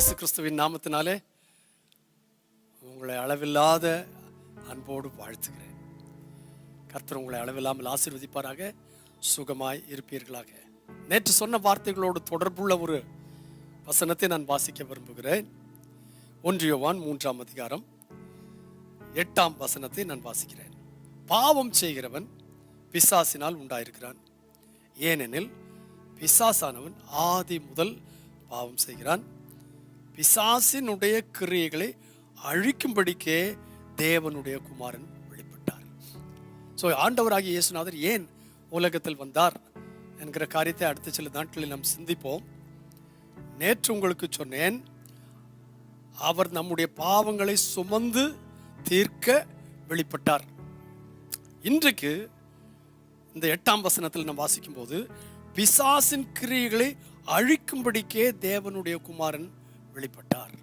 இயேசு கிறிஸ்துவின் நாமத்தினாலே உங்களை அளவில்லாத அன்போடு வாழ்த்துகிறேன். கர்த்தர் உங்களை அளவில்லாமல் ஆசீர்வதிப்பாராக. சுகமாய் இருப்பீர்களாக. நேற்று சொன்ன வார்த்தைகளோடு தொடர்புள்ள ஒரு வசனத்தை நான் வாசிக்க விரும்புகிறேன். ஒன்றியவான் மூன்றாம் அதிகாரம் எட்டாம் வசனத்தை நான் வாசிக்கிறேன். பாவம் செய்கிறவன் பிசாசினால் உண்டாயிருக்கிறான். ஏனெனில் பிசாசானவன் ஆதி முதல் பாவம் செய்கிறான். பிசாசினுடைய கிரியைகளை அழிக்கும்படிக்கே தேவனுடைய குமாரன் வெளிப்பட்டார். ஸோ ஆண்டவராகிய இயேசுநாதர் ஏன் உலகத்தில் வந்தார் என்கிற காரியத்தை அடுத்த சில நாட்களில் நாம் சிந்திப்போம். நேற்று உங்களுக்கு சொன்னேன் அவர் நம்முடைய பாவங்களை சுமந்து தீர்க்க வெளிப்பட்டார். இன்றைக்கு இந்த எட்டாம் வசனத்தில் நாம் வாசிக்கும் போது பிசாசின் கிரியைகளை அழிக்கும்படிக்கே தேவனுடைய குமாரன் வெளிப்பட்டார்.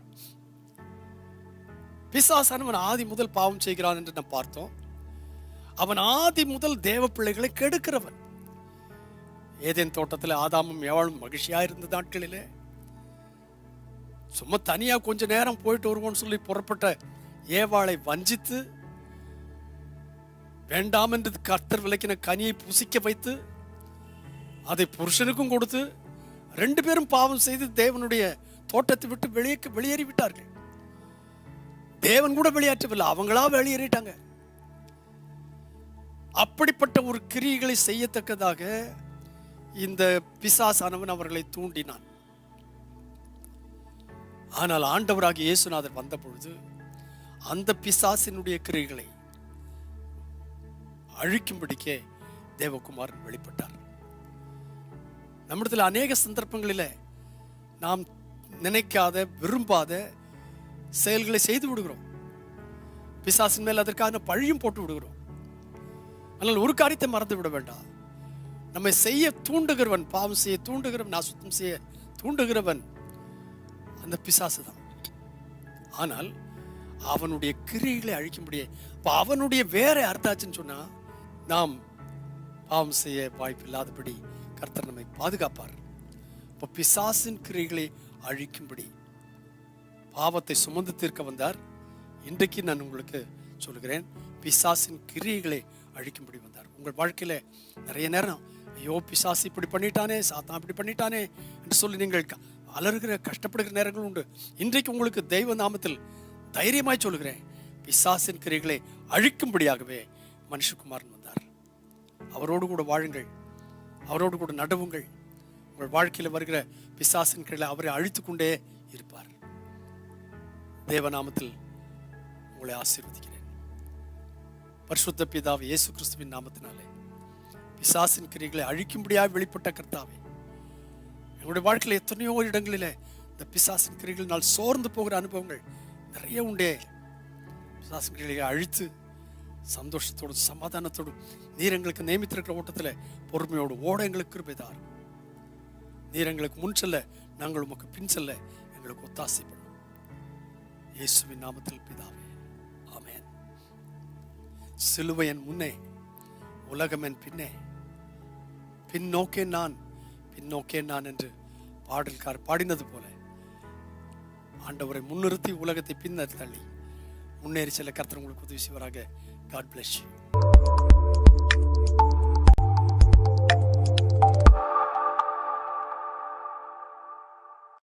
பிசாசானவன் ஆதி முதல் பாவம் செய்கிறான் என்று நாம் பார்த்தோம். அவன் ஆதி முதல் தேவ பிள்ளைகளை கெடுக்கிறவன். ஏதேன் தோட்டத்தில் ஆதாமும் எவளும் மகிழ்ச்சியா இருந்த நாட்களிலே. சும்மா தனியா கொஞ்ச நேரம் போயிட்டு வருவோம்னு சொல்லி புறப்பட்ட ஏவாளை வஞ்சித்து வேண்டாம் என்று கர்த்தர் விளக்கின கனியை புசிக்க வைத்து அதை புருஷனுக்கும் கொடுத்து ரெண்டு பேரும் பாவம் செய்து தேவனுடைய தோட்டத்தை விட்டு வெளியே வெளியேறி விட்டார்கள் தேவன் கூட வெளியேற்றவில்லை. அவங்களா வெளியேறிட்டாங்க. அப்படிப்பட்ட ஒரு கிரியைகளை செய்யத்தக்கதாக இந்த பிசாசானவன் அவர்களை தூண்டினான். ஆனால் ஆண்டவராக இயேசுநாதர் வந்த பொழுது அந்த பிசாசினுடைய கிரியைகளை அழிக்கும்படிக்கே தேவகுமாரன் வெளிப்பட்டார். நம்மிடத்தில் அநேக சந்தர்ப்பங்களில் நாம் நினைக்காத விரும்பாத செயல்களை செய்து விடுகிறோம். பிசாசின் மேல் அதற்கான பழியும் போட்டு விடுகிறோம். ஆனால் ஒரு காரியத்தை மறந்து விட வேண்டாம். நம்மை செய்ய தூண்டுகிறவன் பாவம் செய்ய தூண்டுகிறவன் நான் சுத்தம் செய்ய தூண்டுகிறவன் அந்த பிசாசு தான். ஆனால் அவனுடைய கிரிகளை அழிக்க முடியாது. இப்போ அவனுடைய வேற அர்த்தாச்சுன்னு சொன்னா நாம் பாவம் செய்ய வாய்ப்பு இல்லாதபடி கர்த்தர் நம்மை பாதுகாப்பார். இப்போ பிசாசின் கிரிகளை அழிக்கும்படி பாவத்தை சுமந்து தீர்க்க வந்தார். இன்றைக்கு நான் உங்களுக்கு சொல்லுகிறேன் பிசாசின் கிரியைகளை அழிக்கும்படி வந்தார். உங்கள் வாழ்க்கையில் நிறைய நேரம் ஐயோ பிசாசு இப்படி பண்ணிட்டானே சாத்தான் இப்படி பண்ணிட்டானே என்று சொல்லி நீங்கள் அலறுகிற கஷ்டப்படுகிற நேரங்கள் உண்டு. இன்றைக்கு உங்களுக்கு தெய்வ நாமத்தில் தைரியமாய் சொல்லுகிறேன் பிசாசின் கிரிகளை அழிக்கும்படியாகவே மனுஷகுமாரன் வந்தார். அவரோடு கூட வாழுங்கள் அவரோடு கூட நடவுங்கள் உங்கள் வாழ்க்கையில் வருகிற பிசாசின் கீழே அவரை அழித்து கொண்டே இருப்பார். தேவநாமத்தில் உங்களை ஆசீர்வதிக்கிறேன். பரிசுத்த பிதாவை இயேசு கிறிஸ்துவின் நாமத்தினாலே. பிசாசின் கிரிகளை அழிக்கும்படியாக வெளிப்பட்ட கர்த்தாவே எங்களுடைய வாழ்க்கையில் எத்தனையோ இடங்களிலே இந்த பிசாசின் நாள் சோர்ந்து போகிற அனுபவங்கள் நிறைய உண்டே. பிசாசின் கிரிகளை அழித்து சந்தோஷத்தோடும் சமாதானத்தோடும் நீர் எங்களுக்கு நியமித்திருக்கிற ஓட்டத்தில் பொறுமையோடு ஓட எங்களுக்கு கிருபைதார் நீர் எங்களுக்கு முன் செல்ல நாங்கள் உமக்கு பின் செல்ல எங்களுக்கு ஒத்தாசை பண்ணும். இயேசுவின் நாமத்தில் பிதாவே ஆமேன். சிலுவையன் முன்னே உலகமென் பின்னே பின்னோக்கே நான் பின்னோக்கே நான் என்று பாடல்கார் பாடினது போல ஆண்டவரை முன்னிறுத்தி உலகத்தை பின்னர் தள்ளி முன்னேறி செல்ல கர்த்தர் உங்களுக்கு உதவி செய்வராக. God bless you